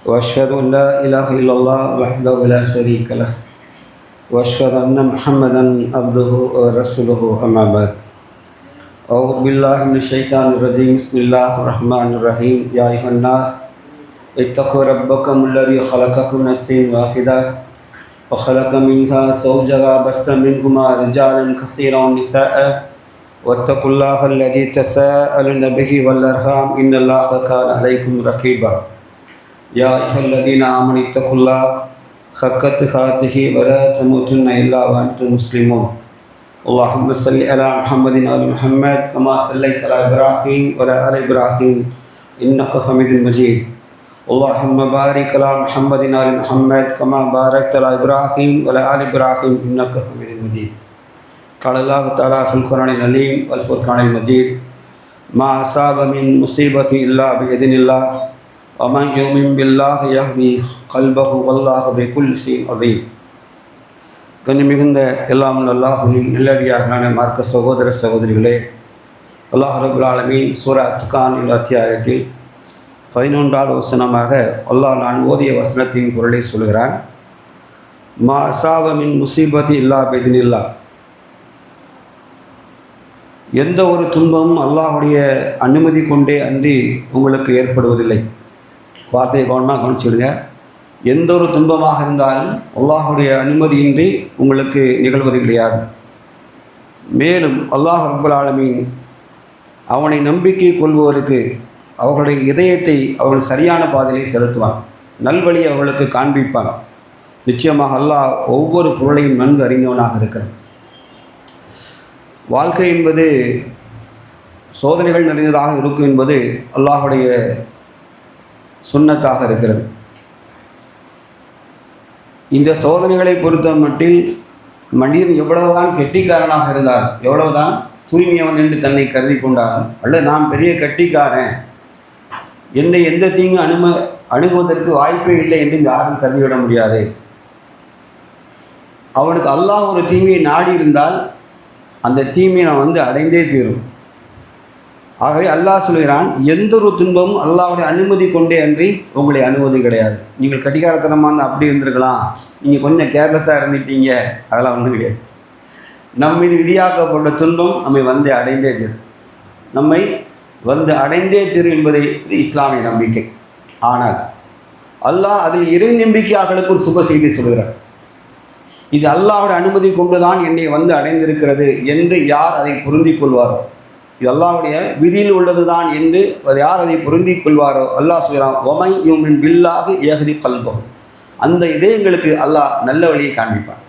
وأشهد أن لا إله إلا الله وحده لا شريك له. وأشهد أن محمدا عبده ورسوله أما بعد. أعوذ بالله من الشيطان الرجيم. بسم الله الرحمن الرحيم. يا أيها الناس اتقوا ربكم الذي خلقكم نفس واحدة وخلق منها زوجها بث منهما رجالا كثيرا ونساء. واتقوا الله الذي تساءلون به والأرحام. إن الله كان عليكم رقيبا. يا أيها الذين آمنوا اتقوا الله حق تقاته ولا تموتن إلا وأنتم مسلمون. اللهم صل على محمد وآل محمد كما صليت على إبراهيم وعلى آل إبراهيم إنك حميد مجيد. اللهم بارك على محمد وآل محمد كما باركت على إبراهيم وعلى آل إبراهيم إنك حميد مجيد. قال الله تعالى في القرآن العليم والفرقان المجيد ما أصاب من مصيبة إلا بإذن الله ومن يؤمن بالله يهدي قلبه والله بكل شيء عظيم கண்ணி மிகுந்த எல்லாம் அல்லாஹுவின் நல்லடியாகலான மார்க்க சகோதர சகோதரிகளே அல்லாஹ் ரபுல் ஆலமீன் சூரா துக்கான் என்ற அத்தியாயத்தில் பதினொன்றாவது வசனமாக அல்லாஹ் நான் ஓதிய வசனத்தின் பொருளை சொல்கிறான் மா அசாவமின் முசீபத்தி இல்லா பெதினில்லா எந்த ஒரு துன்பமும் அல்லாஹுடைய அனுமதி கொண்டே அன்றி உங்களுக்கு ஏற்படுவதில்லை வார்த்தையை கவனமாக கவனிச்சுடுங்க எந்த ஒரு துன்பமாக இருந்தாலும் அல்லாஹுடைய அனுமதியின்றி உங்களுக்கு நிகழ்வது கிடையாது. மேலும் அல்லாஹ் ரப்பல் ஆலமீன் அவனை நம்பிக்கை கொள்பவருக்கு அவர்களுடைய இதயத்தை அவர்கள் சரியான பாதையிலே செலுத்துவான். நல்வழி அவர்களுக்கு காண்பிப்பான். நிச்சயமாக அல்லாஹ் ஒவ்வொரு பொருளையும் நன்கு அறிந்தவனாக இருக்கிறான். வாழ்க்கை என்பது சோதனைகள் நிறைந்ததாக இருக்கும் என்பது அல்லாஹுடைய சுண்ணத்தாக இருக்கிறது. இந்த சோதனைகளை பொறுத்த மட்டில் மனிதன் எவ்வளவுதான் கெட்டிக்காரனாக இருந்தார் எவ்வளவுதான் தூய்மையவன் என்று தன்னை கருதி கொண்டார் அல்ல நான் பெரிய கெட்டிக்காரன். என்னை எந்த தீங்கு அனும அணுகுவதற்கு வாய்ப்பே இல்லை என்று யாரும் கருதிவிட முடியாது. அவனுக்கு அல்லாஹ் ஒரு தீமையை நாடி இருந்தால் அந்த தீமையை நான் வந்து அடைந்தே தீரும். ஆகவே அல்லாஹ் சொல்கிறான் எந்த ஒரு துன்பமும் அல்லாவுடைய அனுமதி கொண்டே அன்றி உங்களை அணுவது கிடையாது. நீங்கள் கடிகாரத்தனமாக இருந்தால் அப்படி இருந்திருக்கலாம். நீங்கள் கொஞ்சம் கேர்லெஸ்ஸாக இருந்துட்டீங்க. அதெல்லாம் ஒன்றும் கிடையாது. நம் மீது விதியாக்கப்பட்ட துன்பம் நம்மை வந்து அடைந்தே தீரும். நம்மை வந்து அடைந்தே தீரும் என்பதை இது இஸ்லாமிய நம்பிக்கை. ஆனால் அல்லாஹ் அதில் இறை நம்பிக்கையாளர்களுக்கு ஒரு சுப செய்தி சொல்கிறார் இது அல்லாவோட அனுமதி கொண்டுதான் என்னை வந்து அடைந்திருக்கிறது என்று யார் அதை புரிந்து கொள்வாரோ? இது அல்லாவுடைய விதியில் உள்ளது தான் என்று யார் அதை பொருந்திக் கொள்வாரோ? அல்லாஹ் சொல்கிறான் ஒமை யூமின் பில்லாக ஏகதி கல்பம் அந்த இதயங்களுக்கு அல்லாஹ் நல்ல வழியை காண்பிப்பான்.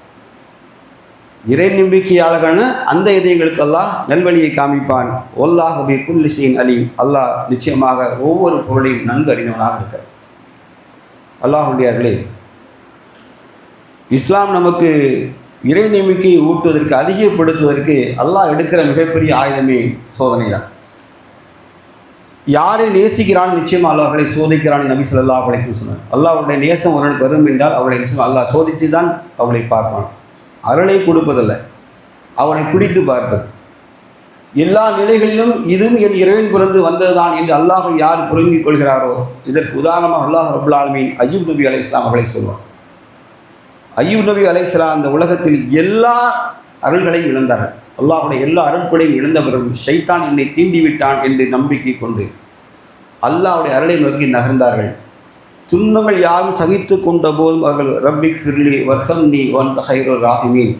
இறை நம்பிக்கையாளர்களான அந்த இதயங்களுக்கு அல்லாஹ் நல்வழியை காமிப்பான் ஒல்லாகவே குல்லிசையின் அலீம். அல்லாஹ் நிச்சயமாக ஒவ்வொரு பொருளையும் நன்கு அறிந்தவனாக இருக்கிறார் அல்லாஹுடையார்களே இஸ்லாம் நமக்கு இறை நம்பிக்கையை ஊட்டுவதற்கு அதிகப்படுத்துவதற்கு அல்லாஹ் எடுக்கிற மிகப்பெரிய ஆயுதமே சோதனை தான் யாரை நேசிக்கிறான்? நிச்சயமாக அல்லாஹ் அவர்களை சோதிக்கிறான் நபி சொல்லா அவளை சொன்னார். அல்லாஹ்வுடைய நேசம் ஒரு வரும் என்றால் அவளை நிச்சயம் அல்லாஹ் சோதித்து தான் அவளை பார்ப்பான். அருளை கொடுப்பதல்ல அவனை பிடித்து பார்ப்பது. எல்லா நிலைகளிலும் இதுவும் என் இறைவன் பிறந்து வந்ததுதான் என்று அல்லாஹ் யார் புரிந்திக் கொள்கிறாரோ இதற்கு உதாரணமாக அல்லாஹ் ரபுல் ஆலமீன் நபி அலி இஸ்லாம் அவளை சொல்வான் ஐயூப் நபி அலைசலா அந்த உலகத்தில் எல்லா அருள்களையும் இழந்தார்கள். அல்லாஹுடைய எல்லா அருள்களையும் இழந்த பிறகு ஷைத்தான் என்னை தீண்டி விட்டான் என்று நம்பிக்கை கொண்டு அல்லாஹுடைய அருளை நோக்கி நகர்ந்தார்கள். துன்பங்கள் யாரும் சகித்து கொண்ட போதும் அவர்கள் ரப்பி ஃபிர்லி வர்க்கம் நீ ஒன் தஹைரோ ராஹிமீன்.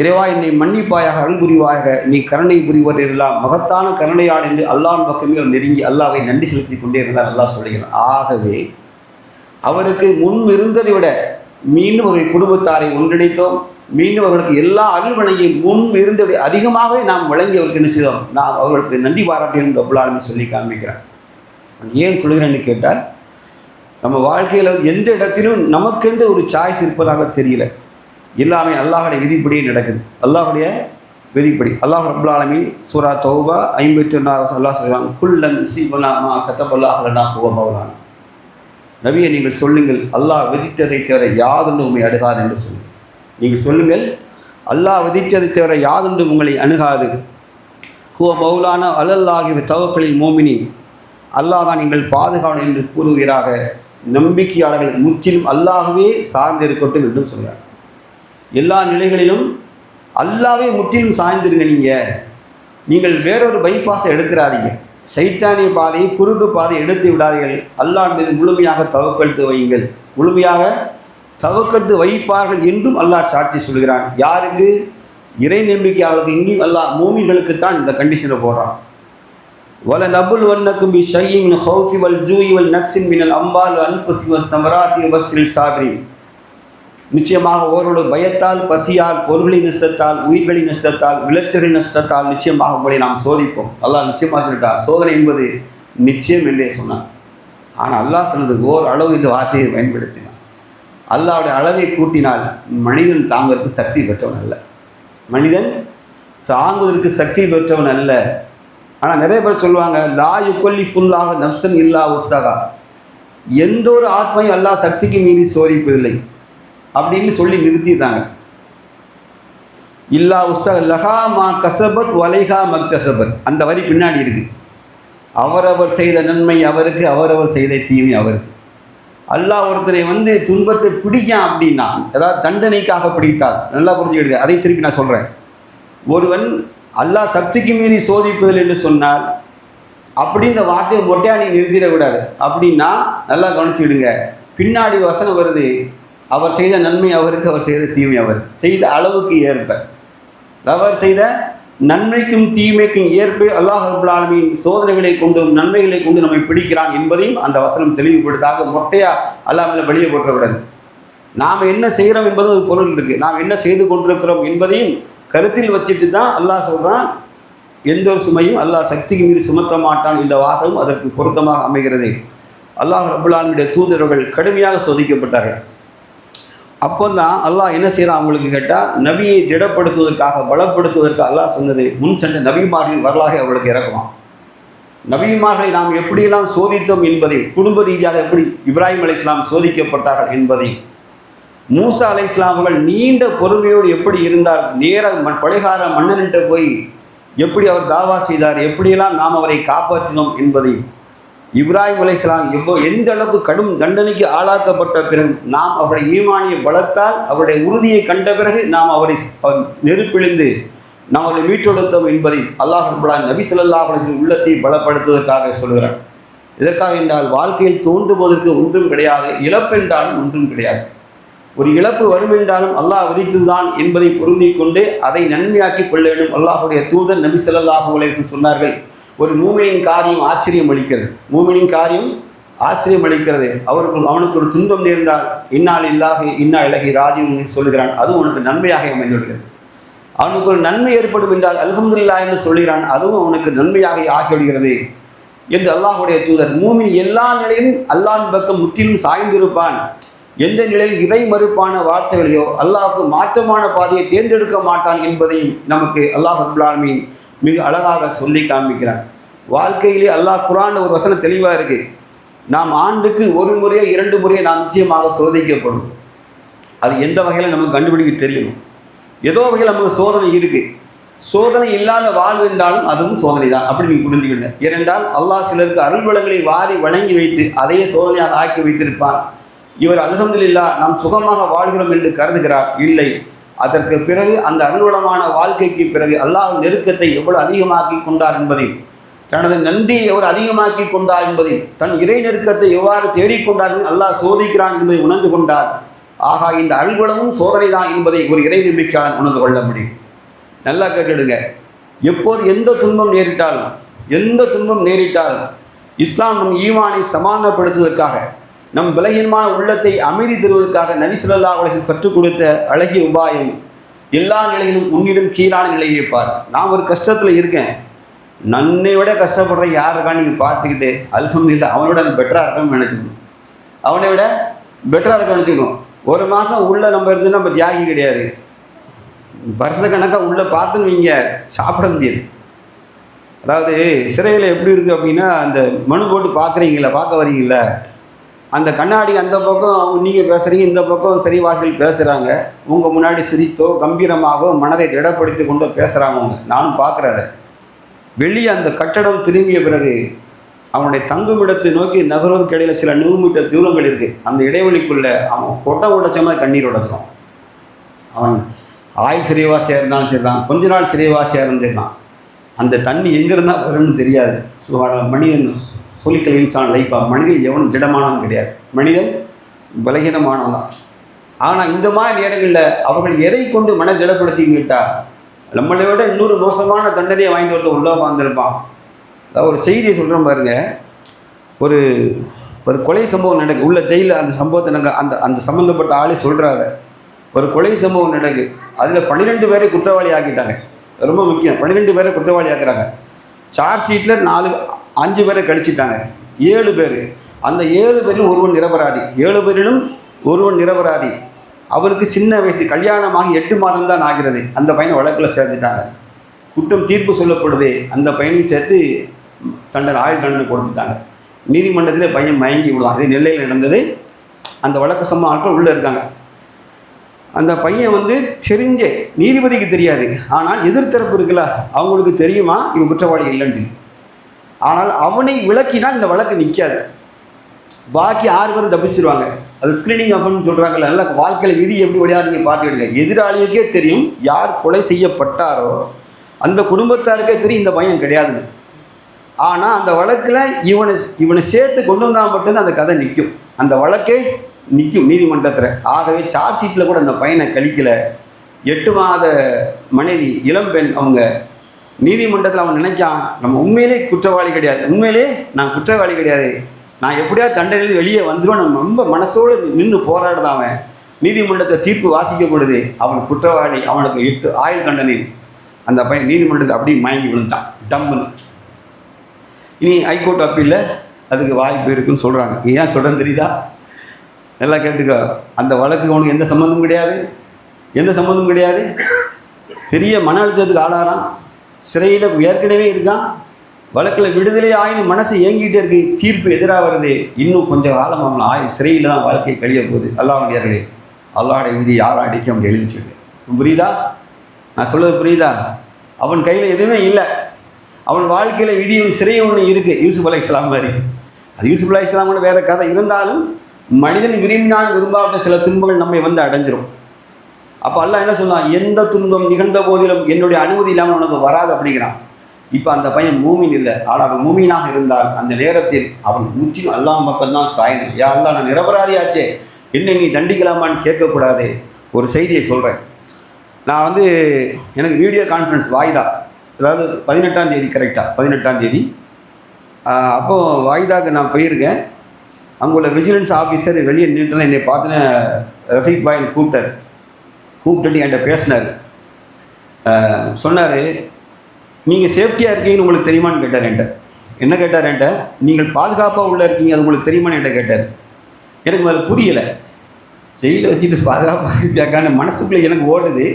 இறைவா என்னை மன்னிப்பாயாக அருள் புரிவாயாக நீ கருணை புரிவர் எல்லாம் மகத்தான கருணையாள் என்று அல்லாஹ் பக்கமே அவர் நெருங்கி அல்லாவை நன்றி செலுத்தி கொண்டே இருந்தார். அல்லாஹ் சொல்லுகிறார் ஆகவே அவருக்கு முன் இருந்ததை விட மீண்டும் அவர்கள் குடும்பத்தாரை ஒன்றிணைத்தோம். மீண்டும் அவர்களுக்கு எல்லா அருள்வனையும் முன் இருந்த அதிகமாகவே நாம் வழங்கி அவருக்கு என்ன செய்தோம்? நாம் அவர்களுக்கு நன்றி பாராட்டியும் டபுளாலுமே சொல்லி காண்பிக்கிறேன் ஏன் சொல்கிறேன்னு கேட்டால் நம்ம வாழ்க்கையில் எந்த இடத்திலும் நமக்கென்று ஒரு சாய்ஸ் இருப்பதாக தெரியல. எல்லாமே அல்லாஹுடைய விதிப்படியே நடக்குது. அல்லாஹுடைய விதிப்படி. அல்லாஹ் ரபுல்லாலமி சூரா தௌபா ஐம்பத்தி ஒன்றாவது அல்லாஹ் சொல்கிறாங்க குல்லன் சிவனாமா கத்தபல்லாஹ் ஹுவ மௌலானா. நபியை நீங்கள் சொல்லுங்கள் அல்லாஹ் விதித்ததை தவிர யாதொன்று உண்மை அணுகாது என்று சொல்லுங்கள் நீங்கள் சொல்லுங்கள் அல்லாஹ் விதித்ததை தவிர யாதொன்று உங்களை அணுகாது. ஹுவ மௌலான அலல்லாகிய தவக்களில் மோமினின். அல்லாஹ் தான் நீங்கள் பாதுகாவலன் என்று கூறுவீராக. நம்பிக்கையாளர்கள் முற்றிலும் அல்லாகவே சார்ந்திருக்கட்டும் என்றும் சொல்கிறார் எல்லா நிலைகளிலும் அல்லாவே முற்றிலும் சாய்ந்திருங்க நீங்கள் நீங்கள் வேறொரு பைபாஸை எடுத்துடாதீங்க சைத்தானிய பாதையை குறுக்கு பாதையை எடுத்து விடாதீர்கள். அல்லாஹ் மீது முழுமையாக தவக்கெடுத்து வையுங்கள். முழுமையாக தவக்கெடுத்து வைப்பார்கள் என்றும் அல்லாஹ் சாட்சி சொல்கிறான். யாருக்கு? இறை நம்பிக்கையாளருக்கு இங்கேயும் அல்லாஹ் மூமிகளுக்கு தான் இந்த கண்டிஷனை போடுறான். வல நபுல் வன்னக்கும் பி ஷையின் ஹவுஃபி வல் ஜூயி வல் நக்ஸின் மினல் அம்பால் அன்ஃபுசி வஸ் சமராத்தி வஸ்ரில் சாபிரின். நிச்சயமாக ஓரோடு பயத்தால் பசியால் பொருள்களின் நஷ்டத்தால் உயிர்களின் நஷ்டத்தால் விளைச்சலின் நஷ்டத்தால் நிச்சயமாக உங்களை நாம் சோதிப்போம். அல்லாஹ் நிச்சயமாக சொல்லிட்டார் சோதனை என்பது நிச்சயம் என்றே சொன்னான். ஆனால் அல்லாஹ் சொன்னது ஓர் அளவு இந்த வார்த்தையை பயன்படுத்தினான். அல்லாவுடைய அளவை கூட்டினால் மனிதன் தாங்குவதற்கு சக்தி பெற்றவன் அல்ல. மனிதன் தாங்குவதற்கு சக்தி பெற்றவன் அல்ல. ஆனால் நிறைய பேர் சொல்லுவாங்க லா யுக்கொல்லி ஃபுல்லாக நப்சன் இல்லா உற்சாகா எந்த ஒரு ஆத்மையும் அல்லாஹ் சக்திக்கு மீறி சோதிப்பதில்லை. அப்படின்னு சொல்லி நிறுத்திட்டாங்க. இல்லா உஸ்தா லஹா மா கசபத் வலைகா மக்தசபத். அந்த வரி பின்னாடி இருக்கு. அவரவர் செய்த நன்மை அவருக்கு அவரவர் செய்த தீமை அவருக்கு. அல்லாஹ் ஒருத்தரை வந்து துன்பத்தை பிடிக்கும் அப்படின்னா ஏதாவது தண்டனைக்காக பிடித்தார் நல்லா புரிஞ்சுக்கிடுங்க அதை திருப்பி நான் சொல்கிறேன் ஒருவன் அல்லாஹ் சக்திக்கு மீறி சோதிப்பதில் என்று சொன்னால் அப்படி இந்த வார்த்தையை மொட்டையாக நீ நிறுத்திடக்கூடாது. அப்படின்னா நல்லா கவனிச்சுக்கிடுங்க. பின்னாடி வசனம் வருது அவர் செய்த நன்மை அவருக்கு அவர் செய்த தீமை அவர் செய்த அளவுக்கு ஏற்ப. அவர் செய்த நன்மைக்கும் தீமைக்கும் ஏற்ப அல்லாஹ் அபுல்லாலமின் சோதனைகளை கொண்டும் நன்மைகளை கொண்டு நம்மை பிடிக்கிறான் என்பதையும் அந்த வசனம் தெளிவுபடுத்தாக மொட்டையா அல்லாமல் வெளியே போட்டக்கூடாது நாம் என்ன செய்கிறோம் என்பது ஒரு பொருள் இருக்குது நாம் என்ன செய்து கொண்டிருக்கிறோம் என்பதையும் கருத்தில் வச்சுட்டு தான் அல்லாஹ் சொல்கிறான் எந்த ஒரு சுமையும் அல்லாஹ் சக்திக்கு மீறி சுமத்த மாட்டான் என்ற வாசகம் அதற்கு பொருத்தமாக அமைகிறது. அல்லாஹ் ரபுல்லாலுடைய தூதர்கள் கடுமையாக சோதிக்கப்பட்டார்கள். அப்போ தான் அல்லாஹ் என்ன செய்கிறான் அவங்களுக்கு கேட்டால் நபியை திடப்படுத்துவதற்காக பலப்படுத்துவதற்காக அல்லாஹ் சொன்னது முன் சென்ற நபிமார்களின் வரலாறு அவளுக்கு இறக்குவான் நபிமார்களை நாம் எப்படியெல்லாம் சோதித்தோம் என்பதை குடும்ப ரீதியாக எப்படி இப்ராஹிம் அலி இஸ்லாம் சோதிக்கப்பட்டார்கள் என்பதை மூசா அலை இஸ்லாம்கள் நீண்ட பொறுமையோடு எப்படி இருந்தார் நேர பழைகார மன்னன்கிட்ட போய் எப்படி அவர் தாவா செய்தார் எப்படியெல்லாம் நாம் அவரை காப்பாற்றினோம் என்பதையும் இப்ராஹிம் அலைசலாம் எவ்வளோ எந்த அளவுக்கு கடும் தண்டனைக்கு ஆளாக்கப்பட்ட பிறகு நாம் அவருடைய ஈமானியை பலத்தால் அவருடைய உறுதியை கண்ட பிறகு நாம் அவரை நெருப்பிழிந்து நாம் அவரை மீட்டெடுத்தோம் என்பதை அல்லாஹ் நபி சொல்லா அலிஸ்லின் உள்ளத்தை பலப்படுத்துவதற்காக சொல்கிறேன் இதற்காக என்றால் வாழ்க்கையில் தோன்றுவதற்கு ஒன்றும் கிடையாது இழப்பென்றாலும் ஒன்றும் கிடையாது. ஒரு இழப்பு வரும் என்றாலும் அல்லாஹ் விதித்துதான் என்பதை பொருந்திக் கொண்டு அதை நன்மையாக்கி கொள்ள வேண்டும். அல்லாஹுடைய தூதர் நபி சொல்லாஹு அலேசன் சொன்னார்கள் ஒரு மூமினின் காரியம் ஆச்சரியம் அளிக்கிறது. மூமினின் காரியம் ஆச்சரியம் அளிக்கிறது. அவருக்கு அவனுக்கு ஒரு துன்பம் நேர்ந்தால் இன்னால் இல்லாக இன்னா இலகை ராஜீவ் சொல்கிறான் அது உனக்கு நன்மையாக அமைந்துவிடுகிறது. அவனுக்கு ஒரு நன்மை ஏற்படும் என்றால் அல்ஹம்துல்லா என்று சொல்கிறான் அதுவும் அவனுக்கு நன்மையாக ஆகிவிடுகிறது என்று அல்லாஹுடைய தூதர். மூமின் எல்லா நிலையும் அல்லாஹின் பக்கம் முற்றிலும் சாய்ந்திருப்பான். எந்த நிலையில் இறை மறுப்பான வார்த்தைகளையோ அல்லாஹுக்கு மாற்றமான பாதையை தேர்ந்தெடுக்க மாட்டான் என்பதையும் நமக்கு அல்லாஹ் அபுல்லாமின் மிக அழகாக சொல்லி காண்பிக்கிறான் வாழ்க்கையிலே அல்லாஹ் குரான் ஒரு வசனம் தெளிவாக இருக்குது நாம் ஆண்டுக்கு ஒரு முறையோ இரண்டு முறையோ நாம் நிச்சயமாக சோதிக்கப்படும். அது எந்த வகையில் நமக்கு கண்டுபிடிக்க தெரியணும். ஏதோ வகையில் நமக்கு சோதனை இருக்குது சோதனை இல்லாத வாழ்வு என்றாலும் அதுவும் சோதனை தான் அப்படி நீங்கள் புரிஞ்சுக்கிடுங்க ஏனென்றால் அல்லாஹ் சிலருக்கு அருள் வளங்களை வாரி வணங்கி வைத்து அதையே சோதனையாக ஆக்கி வைத்திருப்பார். இவர் அலகம்துல்லா நாம் சுகமாக வாழ்கிறோம் என்று கருதுகிறார். இல்லை. அதற்கு பிறகு அந்த அருள்வளமான வாழ்க்கைக்கு பிறகு அல்லாஹ் நெருக்கத்தை எவ்வளவு அதிகமாக்கி கொண்டார் என்பதையும் தனது நன்றியை எவ்வளவு அதிகமாக்கி கொண்டார் என்பதையும் தன் இறை நெருக்கத்தை எவ்வாறு தேடிக்கொண்டார் அல்லாஹ் சோதிக்கிறான் என்பதை உணர்ந்து கொண்டார். ஆகா இந்த அருள்வளமும் சோதனை தான் என்பதை ஒரு இறை நம்பிக்கையாளன் உணர்ந்து கொள்ள முடியும். நல்லா கேட்டுடுங்க. எப்போது எந்த துன்பம் நேரிட்டாலும் எந்த துன்பம் நேரிட்டாலும் இஸ்லாம் நம் ஈமானை சமாதானப்படுத்துவதற்காக நம் விலகின்மான உள்ளத்தை அமைதி தருவதற்காக நபிசுல்லா உலகில் கற்றுக் கொடுத்த அழகிய உபாயம் எல்லா நிலையிலும் உன்னிடம் கீழான நிலையை பார் நான் ஒரு கஷ்டத்தில் இருக்கேன். நன்னை விட கஷ்டப்படுற யார் இருக்கா நீங்கள் பார்த்துக்கிட்டு அல்ஹம்துல்லா அவனோட பெட்டராக இருக்கணும்னு நினச்சிக்கணும். அவனை விட பெட்டராக இருக்க நினச்சிக்கணும். ஒரு மாதம் உள்ளே நம்ம இருந்து நம்ம தியாகி கிடையாது. வருஷக்கணக்காக உள்ளே பார்த்துன்னு நீங்கள் சாப்பிட முடியாது. அதாவது சிறையில் எப்படி இருக்குது அப்படின்னா அந்த மனு போட்டு பார்க்குறீங்களா பார்க்க வரீங்களா அந்த கண்ணாடி அந்த பக்கம் நீங்கள் பேசுகிறீங்க இந்த பக்கம் சிறைவாசிகள் பேசுகிறாங்க உங்கள் முன்னாடி சிரித்தோ கம்பீரமாகவோ மனதை திடப்படுத்தி கொண்டோ பேசுகிறாங்க அவங்க. நானும் பார்க்குறாரு. வெளியே அந்த கட்டடம் திரும்பிய பிறகு அவனுடைய தங்குமிடத்தை நோக்கி நகர்வதற்கு இடையில சில நூறு மீட்டர் தூரங்கள் இருக்குது அந்த இடைவெளிக்குள்ளே அவன் கொட்டை உடைச்ச மாதிரி கண்ணீர் உடைச்சிடும் அவன் ஆயுள் சிறைவாசியாக இருந்தாலும் சரி தான் கொஞ்ச நாள் சிறைவாசியாக இருந்திருந்தான் அந்த தண்ணி எங்கே இருந்தால் வரும்னு தெரியாது. ஸோ மனிதன் ஹோலிக்கல் இன்சான் லைஃபாக மனிதன் எவனும் திடமானவன் கிடையாது. மனிதன் பலகீனமானவன் தான் ஆனால் இந்த மாதிரி நேரங்களில் அவர்கள் எதை கொண்டு மன திடப்படுத்திக்கிட்டா நம்மளை விட இன்னொரு மோசமான தண்டனையை வாங்கிட்டு வரது உள்ளே வாழ்ந்திருப்பான் அதாவது ஒரு செய்தியை சொல்கிறேன் பாருங்க. ஒரு ஒரு கொலை சம்பவம் நடக்கு உள்ள ஜெயிலில் அந்த சம்பவத்தை நாங்கள் அந்த அந்த சம்மந்தப்பட்ட ஆளே சொல்கிறாரு ஒரு கொலை சம்பவம் நடக்கு. அதில் பன்னிரெண்டு பேரை குற்றவாளி ஆக்கிட்டாங்க. ரொம்ப முக்கியம். பன்னிரெண்டு பேரை குற்றவாளி ஆக்குறாங்க. சார்ஜ் ஷீட்டில் நாலு அஞ்சு பேரை கழிச்சிட்டாங்க ஏழு பேர். அந்த ஏழு பேரிலும் ஒருவன் நிரபராதி. ஏழு பேரிலும் ஒருவன் நிரபராதி. அவருக்கு சின்ன வயசு கல்யாணமாகி எட்டு மாதம் தான் ஆகிறது. அந்த பையனை வழக்கில் சேர்த்துட்டாங்க. குற்றம் தீர்ப்பு சொல்லப்படுது. அந்த பையனையும் சேர்த்து தண்டனை ஆயுள் தண்டனை கொடுத்துட்டாங்க. நீதிமன்றத்தில் பையன் மயங்கி விடுவான் அதே நெல்லையில் நடந்தது. அந்த வழக்கு சம்ம ஆட்கள் உள்ளே இருக்காங்க. அந்த பையன் வந்து தெரிஞ்சே நீதிபதிக்கு தெரியாது. ஆனால் எதிர்த்தரப்பு இருக்குல்ல அவங்களுக்கு தெரியுமா? இவன் குற்றவாளி இல்லைன்னு ஆனால் அவனை விளக்கினால் இந்த வழக்கு நிற்காது பாக்கி ஆறு பேரும் தப்பிச்சிருவாங்க. அது ஸ்க்ரீனிங் அஃபன் சொல்கிறாங்கல்ல நல்ல வாழ்க்கையில் விதி எப்படி விளையாடுங்க பார்த்துக்கிடுங்க எதிராளிகளுக்கே தெரியும் யார் கொலை செய்யப்பட்டாரோ அந்த குடும்பத்தாருக்கே தெரியும் இந்த பையன் கிடையாதுன்னு. ஆனால் அந்த வழக்கில் இவனை இவனை சேர்த்து கொண்டு வந்தால் மட்டும்தான் அந்த கதை நிற்கும் அந்த வழக்கே நிற்கும் நீதிமன்றத்தில். ஆகவே சார்ஜ் ஷீட்டில் கூட அந்த பையனை கழிக்கல. எட்டு மாத மனைவி இளம்பெண் அவங்க நீதிமன்றத்தில் அவன் நினைக்கான் நம்ம உண்மையிலே குற்றவாளி கிடையாது. உண்மையிலே நான் குற்றவாளி கிடையாது. நான் எப்படியாவது தண்டனையில் வெளியே வந்துடுவேன் நம்ம ரொம்ப மனசோடு நின்று போராடுதான் அவன். நீதிமன்றத்தை தீர்ப்பு வாசிக்கப்படுது அவன் குற்றவாளி அவனுக்கு எட்டு ஆயுள் தண்டனை. அந்த பையன் நீதிமன்றத்தில் அப்படியே மயங்கி விழுந்துட்டான். டம்முன்னு. இனி ஹைகோர்ட் அப்பீலில் அதுக்கு வாய்ப்பு இருக்குன்னு சொல்கிறாங்க ஏன் சொல்கிறேன்னு தெரியுதா? நல்லா கேட்டுக்க. அந்த வழக்கு அவனுக்கு எந்த சம்மந்தமும் கிடையாது. எந்த சம்மந்தமும் கிடையாது. பெரிய மன அழுத்தத்துக்கு ஆளாரான் சிறையில் ஏற்கனவே இருக்கான். வழக்கில் விடுதலை ஆயினும் மனசு ஏங்கிட்டே இருக்கு. தீர்ப்பு எதிராக வருது. இன்னும் கொஞ்சம் காலம் அவன் ஆயுள் சிறையில் தான் வாழ்க்கை கழிய போகுது. அல்லாவுடையார்களே அல்லாவுடைய விதி யாரும் அடிக்க அவன் எழுதிட்டு புரியுதா? நான் சொல்கிறது புரியுதா? அவன் கையில் எதுவுமே இல்லை. அவன் வாழ்க்கையில் விதியும் சிறையும் ஒன்று இருக்குது யூசுப் அலை இஸ்லாம் மாதிரி. அது யூசுப் அலை இஸ்லாம்னு வேறு கதை. இருந்தாலும் மனிதன் விரும்பினால் விரும்பாவிட்ட சில துன்பங்கள் நம்மை வந்து அடைஞ்சிரும். அப்போ அல்லா என்ன சொன்னான் எந்த துன்பம் நிகழ்ந்த போதிலும் என்னுடைய அனுமதி இல்லாமல் உனக்கு வராது அப்படிங்கிறான். இப்போ அந்த பையன் மூமின் இல்லை. ஆனால் அவன் மூமீனாக இருந்தால் அந்த நேரத்தில் அவன் முற்றிலும் அல்லாஹ் பக்கம்தான் சாயணும் யா அல்லா நான் நிரபராதியாச்சே. என்ன நீ தண்டிக்கலாமான்னு கேட்கக்கூடாது. ஒரு செய்தியை சொல்கிறேன் நான் வந்து எனக்கு வீடியோ கான்ஃபரன்ஸ் வாய்தா. அதாவது பதினெட்டாம் தேதி கரெக்டாக பதினெட்டாம் தேதி. அப்போது வாய்தாக்கு நான் போயிருக்கேன். அங்கே உள்ள விஜிலன்ஸ் ஆஃபீஸர் வெளியே நின்று என்னை பார்த்துன்னு ரஃபீக் பாயின் கூப்பிட்டார். கூப்பிட்டு என்கிட்ட பேசினார். சொன்னார் நீங்கள் சேஃப்டியாக இருக்கீங்கன்னு உங்களுக்கு தெரியுமான்னு கேட்டார் என்கிட்ட. என்ன கேட்டார் என்கிட்ட? நீங்கள் பாதுகாப்பாக உள்ளே இருக்கீங்க அது உங்களுக்கு தெரியுமான்னு என்கிட்ட கேட்டார். எனக்கு அது புரியலை. ஜெயிலில் வச்சுட்டு பாதுகாப்பாக இருக்கான்னு மனசுக்குள்ளே எனக்கு ஓடுது.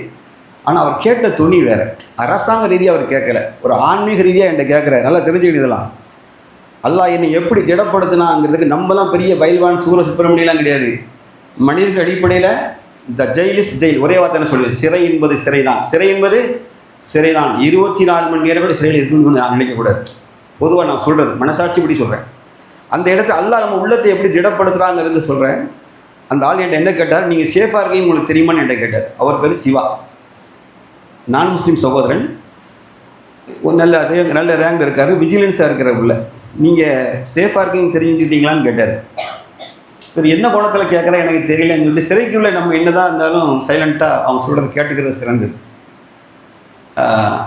ஆனால் அவர் கேட்ட துணி வேறு. அரசாங்க ரீதியாக அவர் கேட்கல ஒரு ஆன்மீக ரீதியாக என்கிட்ட கேட்குறாரு நல்லா தெரிஞ்சுக்கிட்டதெல்லாம் அல்லாஹ் என்னை எப்படி திடப்படுத்தினாங்கிறதுக்கு நம்மலாம் பெரிய பயில்வான் சூர சுப்பிரமணியெலாம் கிடையாது. மனிதர்கள் அடிப்படையில் த ஜெயிலிஸ் ஜெயில் ஒரே வார்த்தை சொல்லுது? சிறை என்பது சிறை தான் சிறை என்பது சிறை தான் இருபத்தி நாலு மணி நேரம் கூட சிறையில் இருக்குன்னு நான் நினைக்கக்கூடாது பொதுவாக நான் சொல்கிறது மனசாட்சிப்படி சொல்கிறேன் அந்த இடத்துல அல்லாஹ் நம்ம உள்ளத்தை எப்படி திடப்படுத்துகிறாங்கிறது சொல்கிறேன் அந்த ஆள் என்கிட்ட என்ன கேட்டார்? நீங்கள் சேஃபாக இருக்கீங்க உங்களுக்கு தெரியுமான்னு என்கிட்ட கேட்டார். அவர் பேர் சிவா. நான் முஸ்லீம் சகோதரன். ஒரு நல்ல நல்ல ரேங்க் இருக்கார். விஜிலன்ஸாக இருக்கிற உள்ள. நீங்கள் சேஃபாக இருக்கீங்க தெரிஞ்சுக்கிட்டீங்களான்னு கேட்டார். சரி என்ன கோணத்தில் கேட்குறேன் எனக்கு தெரியலன்னு சொல்லிட்டு சிறைக்குள்ளே நம்ம என்ன தான் இருந்தாலும் சைலண்ட்டாக அவங்க சொல்கிறது கேட்டுக்கிறது சிறந்தது.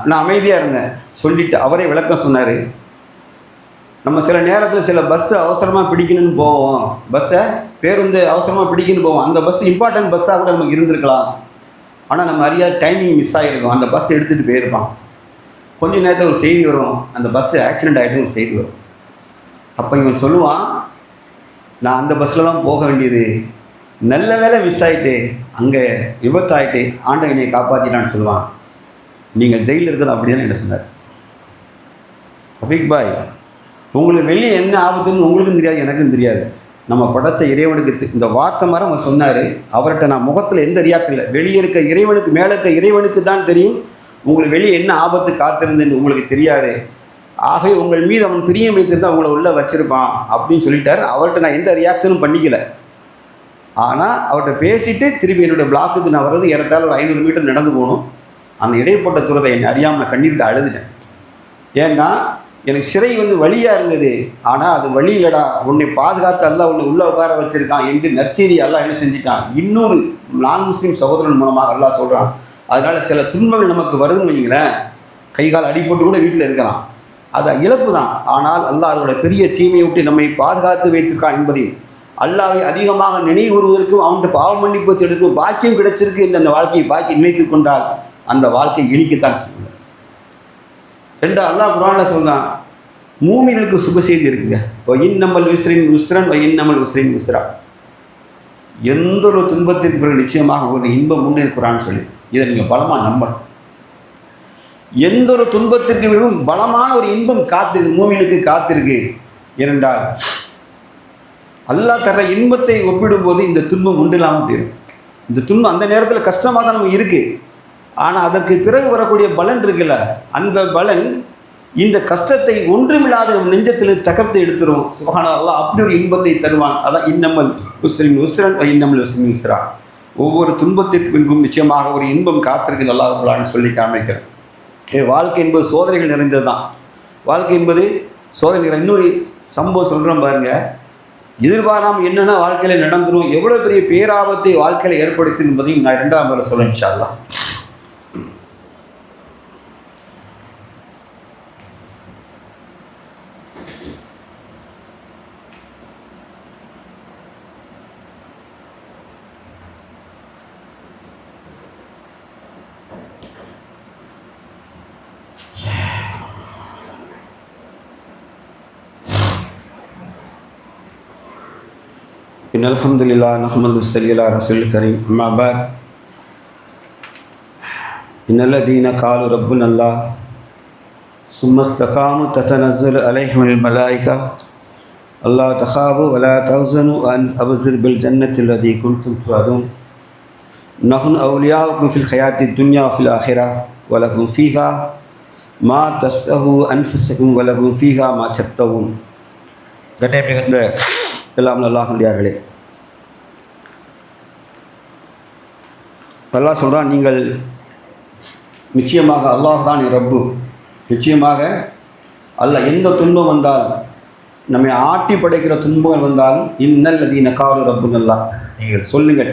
நான் அமைதியாக இருந்தேன். சொல்லிவிட்டு அவரே விளக்கம் சொன்னார். நம்ம சில நேரத்தில் சில பஸ்ஸு அவசரமாக பிடிக்கணும்னு போவோம். பஸ்ஸை பேருந்து அவசரமாக பிடிக்கணும்னு போவோம். அந்த பஸ் இம்பார்ட்டன்ட் பஸ்ஸாக கூட நமக்கு இருந்திருக்கலாம். ஆனால் நம்ம அறியாத டைமிங் மிஸ் ஆகிருக்கும் அந்த பஸ் எடுத்துகிட்டு போயிருப்பான். கொஞ்ச நேரத்தில் ஒரு செய்தி வரும். அந்த பஸ்ஸு ஆக்சிடெண்ட் ஆகிட்டு ஒரு செய்தி வரும். அப்போ இவன் சொல்லுவான் நான் அந்த பஸ்லலாம் போக வேண்டியது. நல்ல வேலை மிஸ் ஆகிட்டு அங்கே விபத்தாயிட்டு ஆண்டவன் என்னை காப்பாற்றினான்னு சொல்லுவான். நீங்கள் ஜெயிலில் இருக்கிறது அப்படி தான் என்ன சொன்னார். ரஃபீக் பாய் உங்களுக்கு வெளியே என்ன ஆபத்துன்னு உங்களுக்கும் தெரியாது எனக்கும் தெரியாது. நம்ம படைச்ச இறைவனுக்கு இந்த வார்த்தை மாதிரி அவர் சொன்னார். அவர்கிட்ட நான் முகத்தில் எந்த ரியாக்ஷன் இல்லை. வெளியே இருக்க இறைவனுக்கு மேலே இருக்க இறைவனுக்கு தான் தெரியும். உங்களுக்கு வெளியே என்ன ஆபத்து காத்திருந்துன்னு உங்களுக்கு தெரியாது. ஆகவே உங்கள் மீது அவன் பிரியம் வைத்திருந்தா உங்களை உள்ளே வச்சுருப்பான் அப்படின்னு சொல்லிட்டார். அவர்கிட்ட நான் எந்த ரியாக்ஷனும் பண்ணிக்கல. ஆனால் அவர்கிட்ட பேசிட்டு திருப்பி என்னுடைய பிளாக்குக்கு நான் வர்றது ஏறத்தாழ ஒரு ஐநூறு மீட்டர் நடந்து போகணும். அந்த இடைப்பட்ட தூரத்தை என்னை அறியாமல் நான் கண்ணீர்கிட்ட அழுதுட்டேன். ஏன்னா எனக்கு சிறை வந்து வழியாக இருந்தது. ஆனால் அது வழி இல்லடா. உன்னை பாதுகாத்து அல்ல உன்னை உள்ளே உட்கார வச்சுருக்கான் என்று நற்செய்தி எல்லாம் என்ன செஞ்சுட்டான். இன்னொரு நான் முஸ்லீம் சகோதரன் மூலமாக எல்லாம் சொல்கிறான் அதனால் சில துன்பங்கள் நமக்கு வருதுன்னு வைங்களேன் கை கால் அடிபட்டு கூட வீட்டில் இருக்கலாம். அது இழப்பு தான். ஆனால் அல்லாஹ் அதோட பெரிய தீமையை விட்டு நம்மை பாதுகாத்து வைத்திருக்கான் என்பதையும் அல்லாவை அதிகமாக நினைவு கூறுவதற்கும் அவன்கிட்ட பாவ மன்னிப்பு எடுக்கும் பாக்கியம் கிடைச்சிருக்கு என்று அந்த வாழ்க்கையை பாக்கி நினைத்து கொண்டால் அந்த வாழ்க்கை இழிக்கத்தான் செய்யும். ரெண்டு அல்லாஹ் குரானில் சொல்கிறான் மூமிகளுக்கு சுப செய்தி இருக்குங்க. ஒயின் நம்மல் விஸ்ரின் உஸ்ரன் ஒயின் நம்மல் உஸ்ரின் உஸ்ரா. எந்த ஒரு துன்பத்திற்கு பிறகு நிச்சயமாக ஒரு இன்பம் உண்டு குரான் சொல்லி இதை நீங்கள் பலமாக நம்பணும் எந்த ஒரு துன்பத்திற்கு மிகவும் பலமான ஒரு இன்பம் காத்திருக்கு மூமினுக்கு காத்திருக்கு. ஏனென்றால் அல்லாஹ் தர்ற இன்பத்தை ஒப்பிடும்போது இந்த துன்பம் உண்டு இல்லாமல் போயிடும். இந்த துன்பம் அந்த நேரத்தில் கஷ்டமாக தான் நமக்கு இருக்குது ஆனால் அதற்கு பிறகு வரக்கூடிய பலன் இருக்குல்ல அந்த பலன் இந்த கஷ்டத்தை ஒன்றுமில்லாத நம் நெஞ்சத்தில் தகர்த்து எடுத்துரும். சுபஹான அல்லாஹ் அப்படி ஒரு இன்பத்தை தருவான். அதான் இன்னமல் உஸ்ரின் உஸ்ரன் இன்னமல் உஸ்ரின் உஸ்ரா. ஒவ்வொரு துன்பத்திற்கு பின்பும் நிச்சயமாக ஒரு இன்பம் காத்திருக்கு நல்லா இருக்கலான்னு சொல்லி காமிக்கிறேன் வாழ்க்கை என்பது சோதனைகள் நிறைந்தது தான் வாழ்க்கை என்பது சோதனைகள். இன்னொரு சம்பவம் சொல்கிறோம் பாருங்க. எதிர்பாராமல் என்னென்ன வாழ்க்கையில் நடந்துடும் எவ்வளோ பெரிய பேராபத்தை வாழ்க்கையில் ஏற்படுத்தும் என்பதையும் நான் இரண்டாம் முறை சொல்ல இன்ஷால்லா إن الحمد لله نحمد السلي على رسول الكريم. أما بعد إن الذين قالوا ربنا الله ثم استقاموا تتنزل عليهم الملائكة. الله تخافوا ولا تحزنوا أن أبصر بالجنة الذي كنتم توعدون. نحن أولياؤكم في الحياة الدنيا وفي الآخرة ولكم فيها ما تشتهوا أنفسكم ولكم فيها ما تتقون Good evening. எல்லாம் நல்லாகண்டியார்களே அல்லாஹ் சொல்கிறான் நீங்கள் நிச்சயமாக அல்லாஹ் தான் என் ரப்பு. நிச்சயமாக அல்ல எந்த துன்பம் வந்தால் நம்மை ஆட்டி படைக்கிற துன்பங்கள் வந்தால் இன்னல்லதி நகாரு ரப்பு நல்லா நீங்கள் சொல்லுங்கள்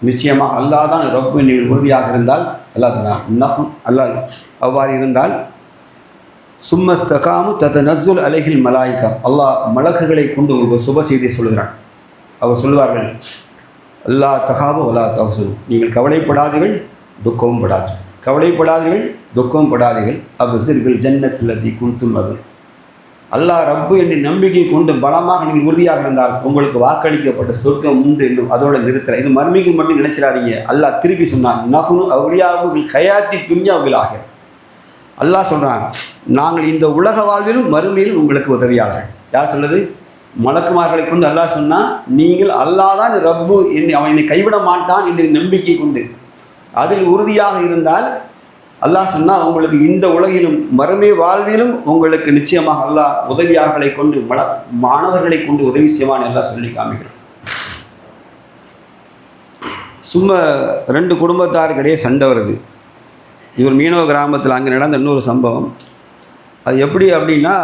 நிச்சயமாக அல்லாஹ் தான் ரப்பு நீங்கள் உறுதியாக இருந்தால் அல்லாஹ் நகம் அல்லாது அவ்வாறு இருந்தால் சும்மஸ்தகாமு தத நஸ்ஸுல் அலைகில் மலாய்கா. அல்லாஹ் மலக்குகளை கொண்டு ஒரு சுப செய்தி சொல்கிறான் அவர் சொல்லுவார்கள் அல்லாஹ் தகாபு அல்லா தகசு நீங்கள் கவலைப்படாதீர்கள் துக்கமும் படாதீர்கள். கவலைப்படாதீர்கள் துக்கமும் படாதீர்கள். அவ்வசிர்கள் ஜன்னத்தில்லதி குன்தும் அது. அல்லாஹ் ரப்பு என்று நம்பிக்கை கொண்டு பலமாக நீங்கள் உறுதியாக இருந்தால் உங்களுக்கு வாக்களிக்கப்பட்ட சொர்க்கம் உண்டு என்று அதோட நிறுத்தலை. இது மர்மிக்கு மட்டும் நினைச்சிடாதீங்க. அல்லாஹ் திருப்பி சொன்னான் நகுனு அவுளியாவுகள் கயாத்தி துன்யாவில் ஆகிற. அல்லாஹ் சொல்கிறான் நாங்கள் இந்த உலக வாழ்விலும் மறுமையிலும் உங்களுக்கு உதவியாளர்கள் யார் சொல்லுது? மலக்குமார்களை கொண்டு அல்லாஹ் சொன்னால் நீங்கள் அல்லாஹ் தான் ரப்பு என்று அவன் என்னை கைவிட மாட்டான் என்று நம்பிக்கை கொண்டு. அதில் உறுதியாக இருந்தால் அல்லாஹ் சொன்னால் உங்களுக்கு இந்த உலகிலும் மறுமை வாழ்விலும் உங்களுக்கு நிச்சயமாக அல்லாஹ் உதவியாளர்களை கொண்டு மல மாணவர்களை கொண்டு உதவி செய்வான் எல்லாம் சொல்லி காமிக்கிறோம் சும்மா ரெண்டு குடும்பத்தாருக்கிடையே சண்டை வருது. இவர் மீனவ கிராமத்தில் அங்கே நடந்த இன்னொரு சம்பவம். அது எப்படி அப்படின்னா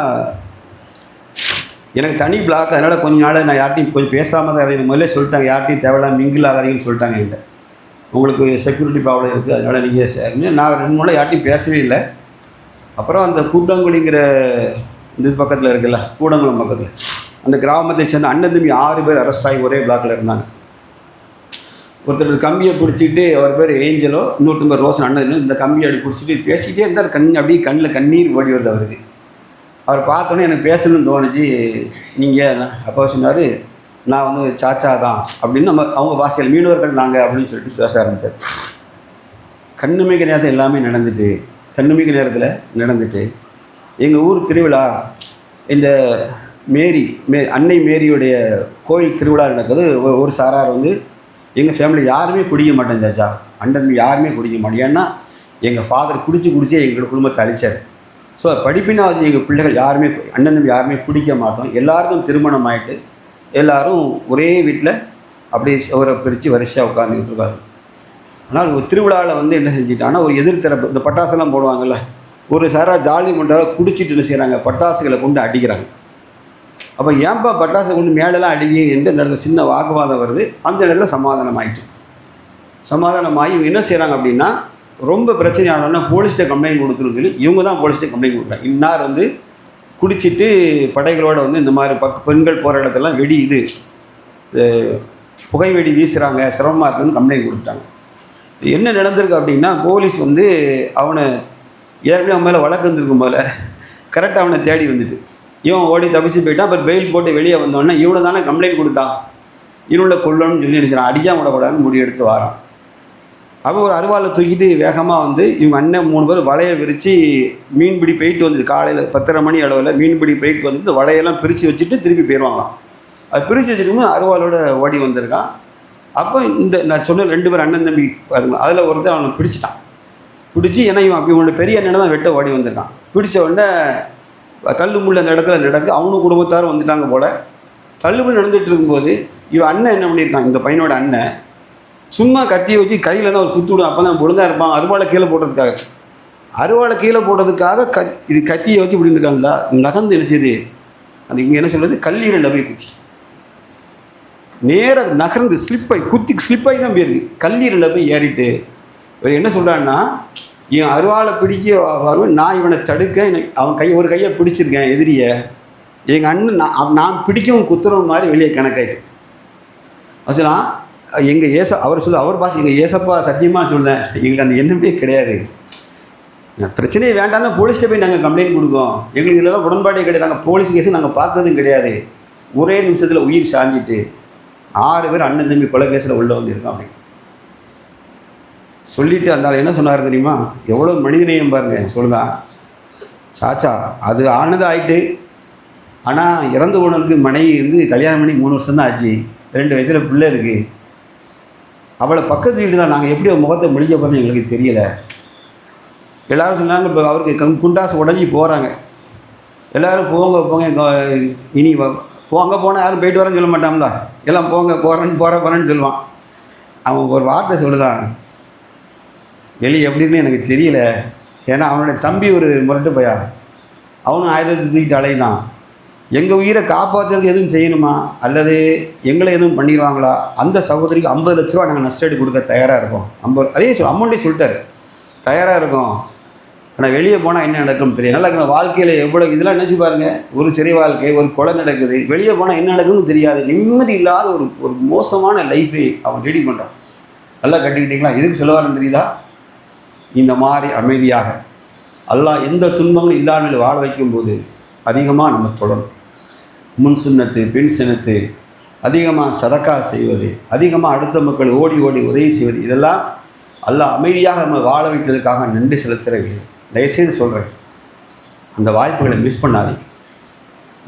எனக்கு தனி பிளாக் அதனால் கொஞ்ச நாள் நான் யார்ட்டையும் கொஞ்சம் பேசாமல் தான் அதை முதல்ல சொல்லிட்டாங்க யார்ட்டையும் தேவையில்லாம மிங்கிள் ஆகாதீங்கன்னு சொல்லிட்டாங்க என்கிட்ட. உங்களுக்கு செக்யூரிட்டி ப்ராப்ளம் இருக்குது அதனால் நீங்கள் நான் ரெண்டு மூணு யார்ட்டையும் பேசவே இல்லை. அப்புறம் அந்த கூத்தங்குடிங்கிற இந்த இது பக்கத்தில் இருக்குல்ல கூடங்குளம் பக்கத்தில் அந்த கிராமத்தை சேர்ந்த அண்ணன் தம்பி ஆறு பேர் அரெஸ்ட் ஆகி ஒரே பிளாக்கில் இருந்தாங்க. ஒருத்தர் கம்பியை பிடிச்சிட்டு அவர் பேர் ஏஞ்சலோ இன்னொருத்தர் பேர் ரோசன் அண்ணன் இந்த கம்பியை அப்படி பிடிச்சிட்டு பேசிக்கிட்டே இருந்தார். கண் அப்படியே கண்ணில் கண்ணீர் ஓடி வருது அவருக்கு. அவர் பார்த்தோன்னே எனக்கு பேசணும்னு தோணுச்சு. நீங்கள் அப்போ சொன்னார் நான் வந்து சாச்சா தான். அப்படின்னு நம்ம அவங்க வாசியல் மீனவர்கள் நாங்கள் அப்படின்னு சொல்லிட்டு பேச ஆரம்பித்தார் கண்ணுமிக்க நேரத்தில் எல்லாமே நடந்துட்டு கண்ணுமிக்க நேரத்தில் நடந்துட்டு எங்கள் ஊர் திருவிழா இந்த மேரி மே அன்னை மேரியுடைய கோயில் திருவிழா நடக்குது. ஒரு ஒரு சாரார் வந்து எங்கள் ஃபேமிலி யாருமே குடிக்க மாட்டேன் சாச்சா அண்ணன் யாருமே குடிக்க மாட்டேன். ஏன்னா எங்கள் ஃபாதர் குடிச்சு குடிச்சே எங்கள் குடும்பத்தை அழிச்சார். ஸோ படிப்பினாவது எங்கள் பிள்ளைகள் யாருமே அண்ணன் தம்பி யாருமே குடிக்க மாட்டோம். எல்லாருக்கும் திருமணம் ஆகிட்டு எல்லாரும் ஒரே வீட்டில் அப்படியே அவரை பிரித்து வரிசையாக உட்காந்துக்கிட்டு இருக்காங்க. ஆனால் ஒரு திருவிழாவில் வந்து என்ன செஞ்சுட்டாங்கன்னா ஒரு எதிர்த்தரப்பு இந்த பட்டாசுலாம் போடுவாங்கல்ல ஒரு சாராக ஜாலி பண்ணுறத குடிச்சிட்டு என்ன செய்கிறாங்க பட்டாசுகளை கொண்டு அடிக்கிறாங்க. அப்போ ஏன்பா பட்டாசு கொண்டு மேலெல்லாம் அடிக்கிறீங்க என்று அந்த இடத்துல சின்ன வாக்குவாதம் வருது? அந்த இடத்துல சமாதானம் ஆயிட்டு சமாதானமாகி இவங்க என்ன செய்கிறாங்க அப்படின்னா ரொம்ப பிரச்சனையானோன்னா போலீஸ்கிட்ட கம்ப்ளைண்ட் கொடுத்துருன்னு சொல்லி இவங்க தான் போலீஸ்கிட்ட கம்ப்ளைண்ட் கொடுக்குறாங்க. இன்னார் வந்து குடிச்சிட்டு படைகளோடு வந்து இந்த மாதிரி பக் பெண்கள் போகிற இடத்துலலாம் வெடி இது புகை வெடி வீசுகிறாங்க சிரமமாக இருக்குன்னு கம்ப்ளைண்ட் கொடுத்துட்டாங்க. என்ன நடந்திருக்கு அப்படின்னா போலீஸ் வந்து அவனை ஏற்கனவே அவன் மேலே வழக்கு வந்திருக்கும் போல கரெக்டாக அவனை தேடி வந்துட்டு. இவன் ஓடி தப்பிச்சு போயிட்டான் அப்புறம் பெயில் போட்டு வெளியே வந்தோடனே இவனை தானே கம்ப்ளைண்ட் கொடுத்தான் இவனோட கொல்லணும்னு சொல்லி நினைச்சான் அடிக்காம விடக்கூடாதுன்னு முடி எடுத்து வரான். அவன் ஒரு அருவாளை தூக்கிட்டு வேகமாக வந்து இவங்க அண்ணன் மூணு பேர் வலையை விரித்து மீன்பிடி போயிட்டு வந்தது. காலையில் பத்தரை மணி அளவில் மீன்பிடி போயிட்டு வந்து வலையெல்லாம் பிரித்து வச்சுட்டு திருப்பி போயிடுவாங்களாம் அது பிரித்து வச்சுட்டு அருவாளோட ஓடி வந்திருக்கான். அப்போ இந்த நான் சொன்ன ரெண்டு பேர் அண்ணன் தம்பி பாருங்க அதில் ஒருத்தர் அவனை பிடிச்சிட்டான். பிடிச்சி ஏன்னா இவன் அப்படி இவனோட பெரிய அண்ணனை தான் வெட்ட ஓடி வந்திருக்கான். பிடிச்ச உடனே கல் அந்த இடத்துல நடக்கு. அவனும் குடும்பத்தாரும் வந்துட்டாங்க போல். தள்ளுபடி நடந்துகிட்டு இருக்கும்போது இவன் அண்ணன் என்ன பண்ணியிருக்கான்? இந்த பையனோட அண்ணன் சும்மா கத்தியை வச்சு கையில் தான் ஒரு குத்து விடும் அப்போ தான் ஒழுங்காக இருப்பான். அருவாளை கீழே போடுறதுக்காக. அருவாளை கீழே போடுறதுக்காக க இது கத்தியை வச்சு இப்படி இருக்காங்களா நகர்ந்து என்ன செய்யுது அது இங்கே என்ன சொல்கிறது கல்லீரலில் போய் குத்திட்டு நேராக நகர்ந்து ஸ்லிப்பாகி குத்தி ஸ்லிப்பாகி தான் போயிருக்கு. கல்லீரலில் போய் ஏறிட்டு இவர் என்ன சொல்கிறான்னா என் அருவாளை பிடிக்க வருவேன் நான் இவனை தடுக்க எனக்கு அவன் கை ஒரு கையை பிடிச்சிருக்கேன் எதிரியை. எங்கள் அண்ணன் நான் நான் பிடிக்கவும் குத்துறவன் மாதிரி வெளியே கணக்காயிட்டு. அசலாம் எங்கள் ஏச அவர் சொல்ல அவர் பாஸ் எங்கள் ஏசப்பா சத்தியமாக சொல்லேன் எங்களுக்கு அந்த எண்ணமே கிடையாது. பிரச்சனையே வேண்டாம் தான் போலீஸ்கிட்ட போய் நாங்கள் கம்ப்ளைண்ட் கொடுக்கோம். எங்களுக்கு இதெல்லாம் உடன்பாடே கிடையாது. நாங்கள் போலீஸ் கேஸு நாங்கள் பார்த்ததும் கிடையாது. ஒரே நிமிஷத்தில் உயிர் சாஞ்சிட்டு ஆறு பேர் அண்ணன் தம்பி கொலை கேஸில் உள்ளே வந்திருக்கோம் அப்படின்னு சொல்லிட்டு அந்த என்ன சொன்னார் தெரியுமா? எவ்வளோ மனிதநேயம் பாருங்க சொல்லுதான் சாச்சா அது ஆனது ஆயிட்டு ஆனால் இறந்து போனவனுக்கு மனைவி வந்து கல்யாணம் பண்ணி மூணு வருஷம் தான் ஆச்சு. ரெண்டு வயசில் பிள்ளை இருக்குது அவளை பக்கத்து வீடு தான் நாங்கள் எப்படி முகத்தை முடிக்க போகிறோம் எங்களுக்கு தெரியலை. எல்லோரும் சொன்னாங்க இப்போ அவருக்கு கண் குண்டாசு உடஞ்சி போகிறாங்க எல்லோரும் போங்க போங்க இனி போங்க போனால் யாரும் போயிட்டு வரேன்னு சொல்ல மாட்டாங்களா? எல்லாம் போங்க போகிறேன்னு போகிற போகிறேன்னு சொல்லுவான். அவன் ஒரு வார்த்தை சொல்லுதான். வெளியே எப்படின்னு எனக்கு தெரியல. ஏன்னா அவனுடைய தம்பி ஒரு முரட்டு பையா அவனும் ஆயுதத்தை தூக்கிட்டு அலையினான் எங்கள் உயிரை காப்பாற்றுறதுக்கு எதுவும் செய்யணுமா? அல்லது எங்களை எதுவும் பண்ணிடுவாங்களா? அந்த சகோதரிக்கு ஐம்பது லட்ச ரூபா நாங்கள் நஷ்டஈடு கொடுக்க தயாராக இருக்கோம். ஐம்பது அதே சொல் அமௌண்ட்டே சொல்லிட்டாரு. தயாராக இருக்கும். ஆனால் வெளியே போனால் என்ன நடக்கும்னு தெரியும் நல்லா இருக்கணும். வாழ்க்கையில் எவ்வளோ இதெல்லாம் நினச்சி பாருங்கள் ஒரு சிறை வாழ்க்கை ஒரு கொலை நடக்குது. வெளியே போனால் என்ன நடக்குதுன்னு தெரியாது. நிம்மதி இல்லாத ஒரு ஒரு மோசமான லைஃபை அவன் ரெடி பண்ணுறான் நல்லா கட்டிக்கிட்டீங்களா? எதுக்கு சொல்லுவாருன்னு தெரியுதா? இந்த மாதிரி அமைதியாக. அல்லாஹ் எந்த துன்பங்களும் இல்லாமல் வாழ வைக்கும்போது அதிகமாக நம்ம தொடரும் முன் சுண்ணத்து பின் சின்னத்து அதிகமாக சதக்கா செய்வது அதிகமாக அடுத்த மக்கள் ஓடி ஓடி உதவி செய்வது இதெல்லாம் அல்லாஹ் அமைதியாக நம்ம வாழ வைத்ததுக்காக நன்றி செலுத்துகிறவில்லை தயவுசெய்து சொல்கிறேன் அந்த வாய்ப்புகளை மிஸ் பண்ணாதீங்க.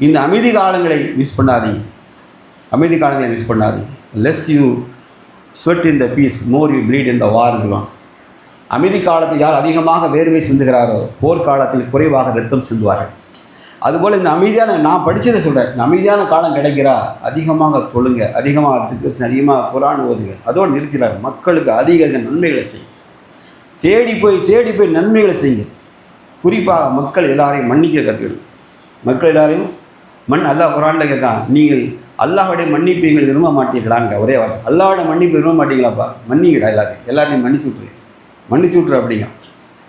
இந்த அமைதி காலங்களை மிஸ் பண்ணாதீங்க. அமைதி காலங்களை மிஸ் பண்ணாதீங்க. Less you sweat in the peace more you bleed in the வார்ங்களாம் அமைதி காலத்தில் யார் அதிகமாக வேர்வை சிந்துகிறாரோ போர்க்காலத்தில் குறைவாக ரத்தம் சிந்துவார்கள். அதுபோல் இந்த அமைதியான நான் படித்ததை சொல்கிறேன் இந்த அமைதியான காலம் கிடைக்கிறா அதிகமாக தொழுங்க அதிகமாக திக்ர் அதிகமாக குரான் ஓதுங்க. அதோடு நிறுத்தினார் மக்களுக்கு அதிக நன்மைகளை செய்யும் தேடி போய் தேடி போய் நன்மைகளை செய்யுங்க. குறிப்பாக மக்கள் எல்லாரையும் மன்னிக்க கற்றுக்கணும் மக்கள் எல்லாரையும் மண் அல்லாஹ் குரானில் கேட்கான் நீங்கள் அல்லாஹோடைய மன்னிப்பு எங்களுக்கு விரும்ப மாட்டீங்களாங்க ஒரே வார்த்தை. அல்லாஹோட மன்னிப்பு விரும்ப மாட்டீங்களாப்பா? மன்னிங்கடா எல்லாத்தையும். எல்லாத்தையும் மன்னிச்சு விட்டுரு. மன்னிச்சு விட்ரு அப்படிங்க.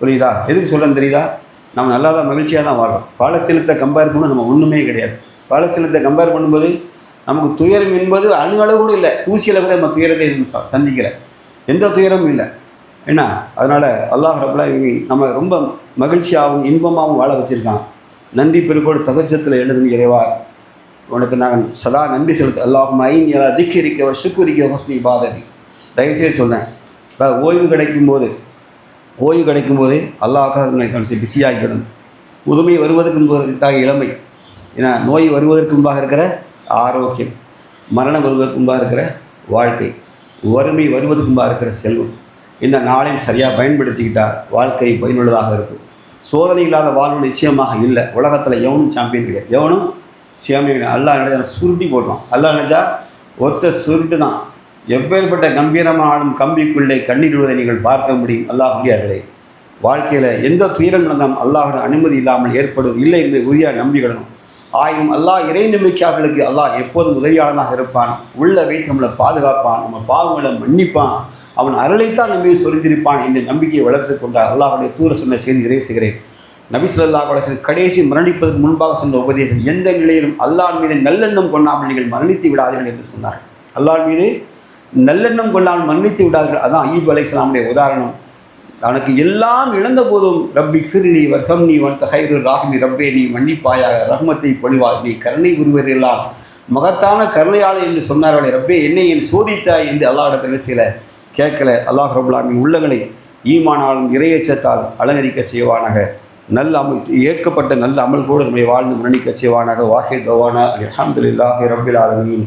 புரியுதா? எதுக்கு சொல்கிறேன்னு தெரியுதா? நம்ம நல்லா தான் மகிழ்ச்சியாக தான் வாழறோம். பாலஸ்தீனத்தை கம்பேர் பண்ண நம்ம ஒன்றுமே கிடையாது. பாலஸ்தீனத்தை கம்பேர் பண்ணும்போது நமக்கு துயரம் என்பது அணுகளவு கூட இல்லை. தூசியில் கூட நம்ம துயரத்தை சந்திக்கிற எந்த துயரமும் இல்லை. என்ன? அதனால் அல்லாஹ் ரபுல்லா இவங்க நம்ம ரொம்ப மகிழ்ச்சியாகவும் இன்பமாகவும் வாழ வச்சுருக்கான். நன்றி பெருக்கோடு தகச்சத்தில் எழுதும் இறைவா. உனக்கு நான் சதா நன்றி செலுத்து அல்லாஹும் ஐன் எல்லா திக்கிரிக்க சுக்குரிக்க ஹொஸ்னி பாததி தயவுசெய்து சொன்னேன் இப்போ ஓய்வு கிடைக்கும் போது ஓய்வு கிடைக்கும் போதே அல்லாஹாக பிஸியாகிவிடும் முதுமை வருவதற்கு முன்பாக இளமை. ஏன்னா நோய் வருவதற்கு முன்பாக இருக்கிற ஆரோக்கியம் மரணம் வருவதற்கு முன்பாக இருக்கிற வாழ்க்கை வறுமை வருவதற்கு முன்பாக இருக்கிற செல்வம் இந்த நாளையும் சரியாக பயன்படுத்திக்கிட்டால் வாழ்க்கை பயனுள்ளதாக இருக்கும். சோதனை இல்லாத வாழ்வு நிச்சயமாக இல்லை. உலகத்தில் எவனும் சாம்பியன் கிடையாது. எவனும் சாம்பியன் கிடையாது. அல்லா நினைச்சா சுருட்டி போடுவான் அல்லா நினைச்சா ஒத்த சுருட்டு தான் எப்பேற்பட்ட கம்பீரமான கம்பிக்குள்ளே கண்ணீர் நீங்கள் பார்க்க முடியும். அல்லாஹ் வாழ்க்கையில் எந்த துயரம் நடந்தாலும் அல்லாஹோட அனுமதி இல்லாமல் ஏற்படும் இல்லை என்று உறுதியாக நம்பிக்கிடணும் ஆயினும் அல்லாஹ் இறை நம்பிக்கையாளர்களுக்கு அல்லாஹ் எப்போதும் உதவியாளனாக இருப்பான். உள்ள வைத்து நம்மளை பாதுகாப்பான் நம்ம பாவங்களை மன்னிப்பான். அவன் அருளைத்தான் நம்பி சொல்லியிருப்பான் என்ற நம்பிக்கையை வளர்த்து கொண்டார். அல்லாஹுடைய தூர சொன்ன செய்தி நிறைவு செய்கிறேன். நபி ஸல்லல்லாஹு கடைசி மரணிப்பதற்கு முன்பாக சொன்ன உபதேசம் எந்த நிலையிலும் அல்லாஹ் மீது நல்லெண்ணம் கொண்டாமல் நீங்கள் மரணித்து விடாதீர்கள் என்று சொன்னார் அல்லாஹ் மீது நல்லெண்ணம் கொள்ளாமல் மன்னித்து விடார்கள் அதான் ஈப் இஸ்லாமுடைய உதாரணம். தனக்கு எல்லாம் இழந்த போதும் ரப்பி ஃபிர்னி வர்க்கம் நீ வன் தகைரு ராகினி ரப்பே நீ மன்னிப்பாயாக ரஹ்மத்தை பொழிவாய் நீ கருணை உருவரெல்லாம் மகத்தான கருணையாளர் என்று சொன்னார்களே ரப்பே என்னை என் சோதித்தாய் என்று அல்லாஹிடத்தில் சில கேட்கல. அல்லாஹ் ரபுல்லாமின் உள்ளங்களை ஈமானாலும் இறையச்சத்தால் அலங்கரிக்க செய்வானாக. நல்ல அமல் ஏற்கப்பட்ட நல்ல அமல் கூட நம்மை வாழ்ந்து மன்னிக்க செய்வானாக. வாஹிர் கவானா அலமதுல்லாஹி ரபில் ஆலமீன்.